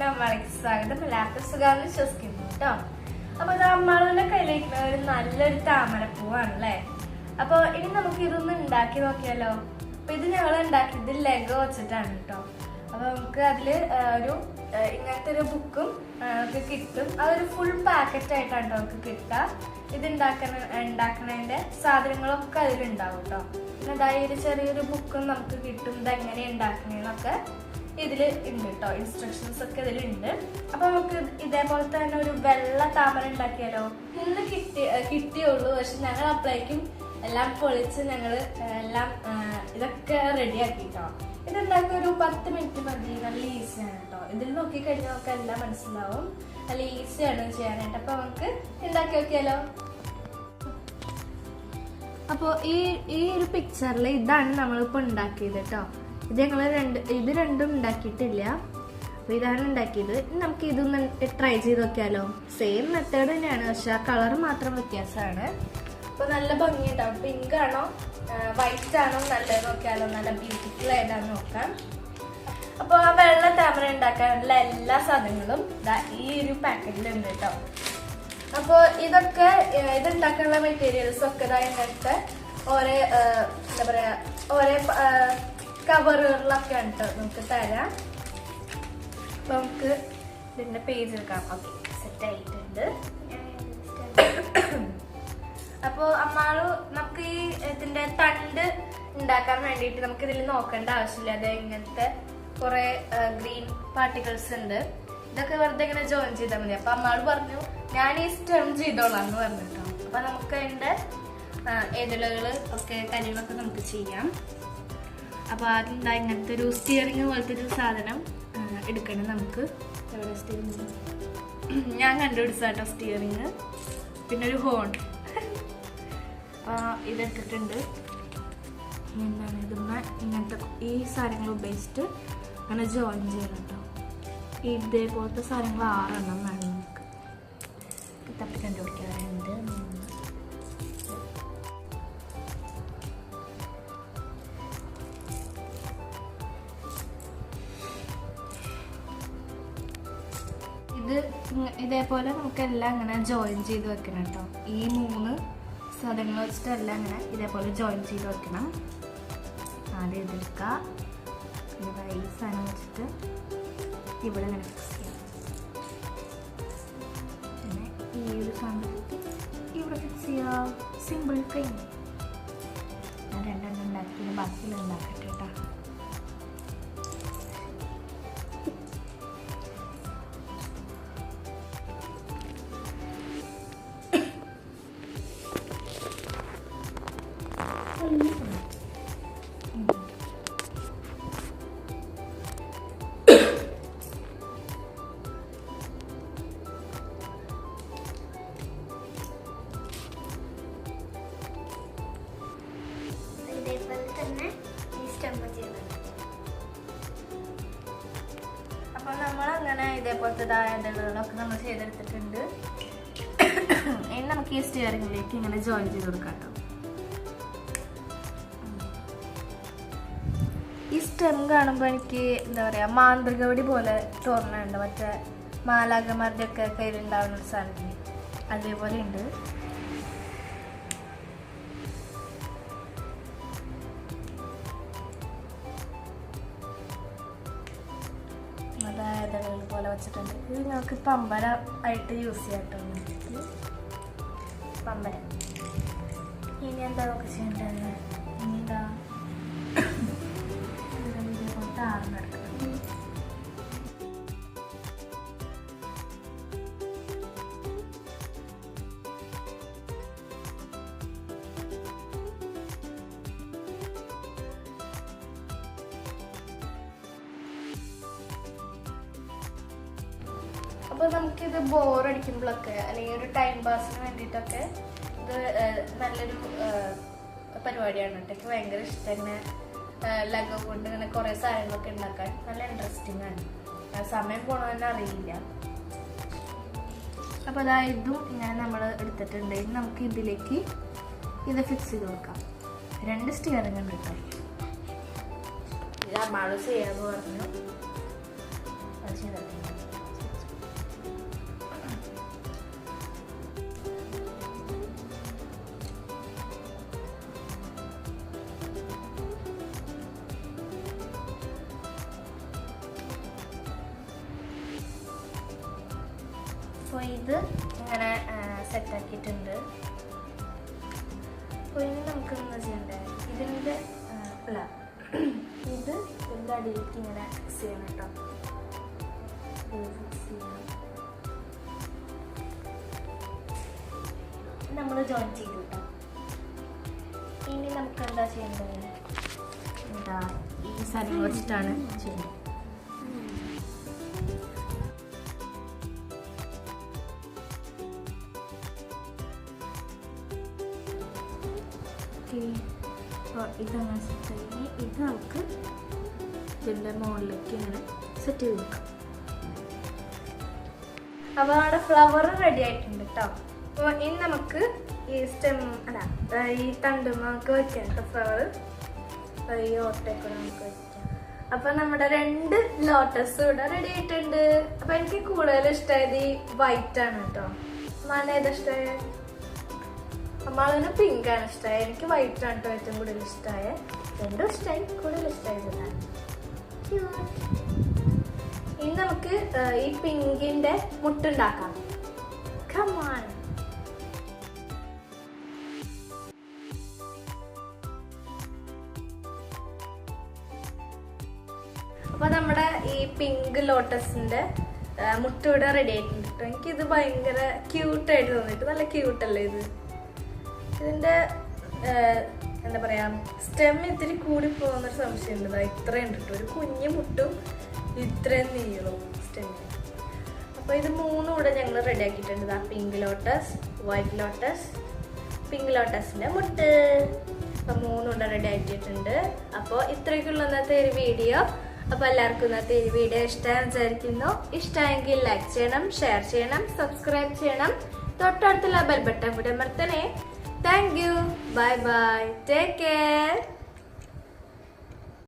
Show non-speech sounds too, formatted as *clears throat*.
സ്വാഗതം. എല്ലാവർക്കും സുഖാന്ന് വിശ്വസിക്കുന്നു കേട്ടോ അപ്പൊ ഇത് കയ്യിലിരിക്കുന്ന ഒരു നല്ലൊരു താമരപ്പൂവാണ് അല്ലേ? അപ്പൊ ഇനി നമുക്ക് ഇതൊന്ന് ഉണ്ടാക്കി നോക്കിയാലോ? അപ്പൊ ഇത് ഞങ്ങൾ ഉണ്ടാക്കിയത് ലെഗോ വെച്ചിട്ടാണ് കേട്ടോ അപ്പൊ നമുക്ക് അതിൽ ഒരു ഇങ്ങനത്തെ ഒരു ബുക്കും നമുക്ക് കിട്ടും. അതൊരു ഫുൾ പാക്കറ്റ് ആയിട്ടാണ് ട്ടോ നമുക്ക് കിട്ടുക. ഇത് ഉണ്ടാക്കണ ഉണ്ടാക്കണതിന്റെ സാധനങ്ങളൊക്കെ അതിലുണ്ടാവും കേട്ടോ അതായത് ചെറിയൊരു ബുക്കും നമുക്ക് കിട്ടും. ഇത് എങ്ങനെ ഉണ്ടാക്കണേന്നൊക്കെ ഇതിൽ ഉണ്ട് കേട്ടോ ഇൻസ്ട്രക്ഷൻസ് ഒക്കെ ഇതിലുണ്ട് അപ്പൊ നമുക്ക് ഇതേപോലെ തന്നെ ഒരു വെള്ള താമര ഉണ്ടാക്കിയാലോ ഇന്ന് കിട്ടി കിട്ടിയുള്ളൂ. പക്ഷെ ഞങ്ങൾ അപ്പോഴേക്കും എല്ലാം പൊളിച്ച് ഞങ്ങൾ എല്ലാം ഇതൊക്കെ റെഡി ആക്കിട്ടോ ഇതുണ്ടാക്കി ഒരു പത്ത് മിനിറ്റ് മതി. നല്ല ഈസിയാണ് കേട്ടോ ഇതിൽ നോക്കി കഴിഞ്ഞാൽ നമുക്ക് എല്ലാം മനസ്സിലാവും. നല്ല ഈസിയാണ് ചെയ്യാനായിട്ട്. അപ്പൊ നമുക്ക് ഉണ്ടാക്കി നോക്കിയാലോ? അപ്പോൾ ഈ ഈ ഒരു പിക്ചറിൽ ഇതാണ് നമ്മളിപ്പോൾ ഉണ്ടാക്കിയത് കേട്ടോ ഇത് ഞങ്ങൾ രണ്ട് ഇത് രണ്ടും ഉണ്ടാക്കിയിട്ടില്ല. അപ്പോൾ ഇതാണ് ഉണ്ടാക്കിയത്. നമുക്ക് ഇതൊന്ന് ട്രൈ ചെയ്ത് നോക്കിയാലോ. സെയിം മെത്തേഡ് തന്നെയാണ് പക്ഷെ ആ കളർ മാത്രം വ്യത്യാസമാണ്. അപ്പോൾ നല്ല ഭംഗിയുണ്ടാവും പിങ്ക് ആണോ വൈറ്റ് ആണോ നല്ലത് നോക്കിയാലോ. നല്ല ബ്യൂട്ടിഫുൾ ഏതാണെന്ന് നോക്കാം. അപ്പോൾ ആ വെള്ള താമര ഉണ്ടാക്കാനുള്ള എല്ലാ സാധനങ്ങളും ഈ ഒരു പാക്കറ്റിലുണ്ട് കേട്ടോ അപ്പോൾ ഇതൊക്കെ ഇതുണ്ടാക്കാനുള്ള മെറ്റീരിയൽസ് ഒക്കെ ഓരോ എന്താ പറയുക ഓരോ കവറുകളിലൊക്കെ ഉണ്ട്. നമുക്ക് തരാം. നമുക്ക് ഇതിന്റെ പേജ് എടുക്കാം. ഓക്കെ സെറ്റ് ആയിട്ടുണ്ട്. അപ്പോ അമ്മാൾ നമുക്ക് ഈ ഇതിന്റെ തണ്ട് ഉണ്ടാക്കാൻ വേണ്ടിയിട്ട് നമുക്ക് ഇതിൽ നോക്കേണ്ട ആവശ്യമില്ല. അത് ഇങ്ങനത്തെ കുറെ ഗ്രീൻ പാർട്ടിക്കിൾസ് ഉണ്ട്. ഇതൊക്കെ വെറുതെ ഇങ്ങനെ ജോയിൻ ചെയ്താൽ മതി. അപ്പൊ അമ്മാൾ പറഞ്ഞു ഞാൻ ഈ സ്റ്റെം ചെയ്തോളാം എന്ന് പറഞ്ഞിട്ടോ അപ്പൊ നമുക്ക് അതിന്റെ ഏതിലകൾ ഒക്കെ കാര്യങ്ങളൊക്കെ നമുക്ക് ചെയ്യാം. അപ്പൊ ആദ്യം എന്താ ഇങ്ങനത്തെ ഒരു സ്റ്റിയറിങ് പോലത്തെ ഒരു സാധനം എടുക്കണം നമുക്ക്. എവിടെ സ്റ്റിയറിങ് ഞാൻ കണ്ടുപിടിച്ചാട്ടോ സ്റ്റിയറിങ് പിന്നെ ഒരു ഹോൺ ഇതെടുത്തിട്ടുണ്ട്. എന്താണ് ഇതൊന്ന് ഇങ്ങനത്തെ ഈ സാധനങ്ങൾ ഉപയോഗിച്ചിട്ട് അങ്ങനെ ജോയിൻ ചെയ്യണം കേട്ടോ ഇതേപോലത്തെ സാധനങ്ങൾ ആറെണ്ണം വേണം നമുക്ക്. തപ്പി കണ്ടുപിടിക്കാറുണ്ട് ഇത് ഇതേപോലെ നമുക്ക് എല്ലാം ഇങ്ങനെ ജോയിൻ ചെയ്ത് വെക്കണം കേട്ടോ ഈ മൂന്ന് സാധനങ്ങൾ വെച്ചിട്ട് എല്ലാം ഇങ്ങനെ ഇതേപോലെ ജോയിൻ ചെയ്ത് വെക്കണം. ആദ്യം ഇതെടുക്കുക ഈ സാധനം വെച്ചിട്ട് ഇവിടെ ഇങ്ങനെ ഫിക്സ് ചെയ്യാം. പിന്നെ ഈ ഒരു സാധനം ഇവിടെ ഫിക്സ് ചെയ്യാം. സിമ്പിൾ ഫ്രെയിം ഞാൻ രണ്ടെണ്ണം ഉണ്ടാക്കി ബാക്കിയിൽ ഉണ്ടാക്കട്ടെ ഇതേപോലത്തെ ഇതായതുകളൊക്കെ നമ്മൾ ചെയ്തെടുത്തിട്ടുണ്ട്. ഇനി നമുക്ക് ഈ സ്റ്റിയറിംഗിലേക്ക് ഇങ്ങനെ ജോയിൻ ചെയ്ത് കൊടുക്കാം ഈ സ്റ്റെം കാണുമ്പോൾ എനിക്ക് എന്താ പറയുക മാന്ത്രികവടി പോലെ തോന്നുന്നുണ്ട് മറ്റേ മാലാകമാരുടെ ഒക്കെ കയ്യിലുണ്ടാവുന്ന ഒരു സാധനം അതേപോലെ ഉണ്ട് വെച്ചിട്ടുണ്ട്. ഇത് ഞങ്ങൾക്ക് പമ്പര ആയിട്ട് യൂസ് ചെയ്യാട്ടോ പമ്പര. ഇനി എന്താ നമുക്ക് ചെയ്യേണ്ടത്? ഇനി എന്താ? *coughs* ഇതേപോലത്തെ ആറിനെടുക്കണം അപ്പൊ നമുക്കിത് ബോറടിക്കുമ്പോഴൊക്കെ അല്ലെങ്കിൽ ഒരു ടൈം പാസിന് വേണ്ടിയിട്ടൊക്കെ ഇത് നല്ലൊരു പരിപാടിയാണ്. എനിക്ക് ഭയങ്കര ഇഷ്ടം ഇങ്ങനെ ലഗോ കൊണ്ട് ഇങ്ങനെ കുറെ സാധനങ്ങളൊക്കെ ഉണ്ടാക്കാൻ നല്ല ഇൻട്രസ്റ്റിംഗ് ആണ്. സമയം പോണതെന്നെ അറിയില്ല. അപ്പൊ അതായതും ഇങ്ങനെ നമ്മൾ എടുത്തിട്ടുണ്ടെങ്കിൽ നമുക്ക് ഇതിലേക്ക് ഇത് ഫിക്സ് ചെയ്ത് കൊടുക്കാം. രണ്ട് സ്റ്റിയറിംഗ് ഉണ്ട് കേട്ടോ ഇത് അമ്മാൾ ചെയ്യാന്ന് പറഞ്ഞു. അത് ചെയ്തിട്ടുണ്ട് അപ്പോൾ ഇത് ഇങ്ങനെ സെറ്റ് ആക്കിയിട്ടുണ്ട്. അപ്പോൾ ഇനി നമുക്ക് എന്താ ചെയ്യണ്ടേ ഇതിന്റെ അല്ല *clears throat* ഇത് ഇതിന്റെ അടിയിലേക്ക് ഇങ്ങനെ ഫിക്സ് ചെയ്യണം കേട്ടോ. ഫിക്സ് ചെയ്യണം. നമ്മൾ ജോയിൻ ചെയ്തു കേട്ടോ. ഇനി നമുക്ക് എന്താ ചെയ്യേണ്ടത്? എന്താ ഈ സാധനം വെച്ചിട്ടാണ് ചെയ്യുന്നത്. ഓക്കെ അപ്പോൾ ഇതങ്ങനെ സെറ്റ് ആയി ഇത് നമുക്ക് ഇതിന്റെ മുകളിലേക്ക് ഇങ്ങനെ സെറ്റ് ചെയ്ത് വെക്കാം അപ്പോൾ നമ്മുടെ ഫ്ലവർ റെഡി ആയിട്ടുണ്ട് കേട്ടോ അപ്പോൾ ഇനി നമുക്ക് ഈ സ്റ്റെം അല്ല ഈ തണ്ടും നമുക്ക് വയ്ക്കാം കേട്ടോ ഫ്ലവർ ഈ ഓട്ടയൊക്കെ നമുക്ക് വയ്ക്കാം അപ്പൊ നമ്മുടെ രണ്ട് ലോട്ടസ് ഇവിടെ റെഡി ആയിട്ടുണ്ട്. അപ്പൊ എനിക്ക് കൂടുതൽ ഇഷ്ടമായത് ഈ വൈറ്റ് ആണ് കേട്ടോ മന ഏതാ ഇഷ്ടമായത്? അമ്മാളിന് പിങ്ക് ആണ് ഇഷ്ടമായത് എനിക്ക് വൈറ്റ് ആണ് കേട്ടോ ഏറ്റവും കൂടുതൽ ഇഷ്ടമായ രണ്ടും ഇഷ്ടമായി കൂടുതൽ ഇഷ്ടമായതാണ് ഇനി നമുക്ക് ഈ പിങ്കിന്റെ മുട്ടുണ്ടാക്കാം കമാൺ അപ്പൊ നമ്മുടെ ഈ പിങ്ക് ലോട്ടസിന്റെ മുട്ട റെഡി ആയിട്ടുണ്ട് കേട്ടോ. എനിക്കിത് ഭയങ്കര ക്യൂട്ടായിട്ട് തോന്നിയിട്ട് നല്ല ക്യൂട്ടല്ലേ ഇത്? ഇതിന്റെ എന്താ പറയാ സ്റ്റെം ഇത്തിരി കൂടി പോകുന്നൊരു സംശയമുണ്ട് ദാ ഇത്രയും ഉണ്ട് ഒരു കുഞ്ഞു മുട്ടും ഇത്രയും നീളും സ്റ്റെമ്മിന് അപ്പോൾ ഇത് മൂന്നും കൂടെ ഞങ്ങൾ റെഡി ആക്കിയിട്ടുണ്ട്. ദാ pink lotus white lotus pink ലോട്ടസിന്റെ മുട്ട്. അപ്പൊ മൂന്നും കൂടെ റെഡി ആക്കിയിട്ടുണ്ട്. അപ്പോൾ ഇത്രയൊക്കെയുള്ള ഇന്നത്തെ ഒരു വീഡിയോ അപ്പൊ എല്ലാവർക്കും ഇന്നത്തെ ഈ വീഡിയോ ഇഷ്ടമായി വിചാരിക്കുന്നു. ഇഷ്ടമായെങ്കിൽ ലൈക്ക് ചെയ്യണം ഷെയർ ചെയ്യണം സബ്സ്ക്രൈബ് ചെയ്യണം. തൊട്ടടുത്തുള്ള ബെൽ ബട്ടൺ കൂടെ അമർത്തണേ. Thank you. Bye bye. Take care.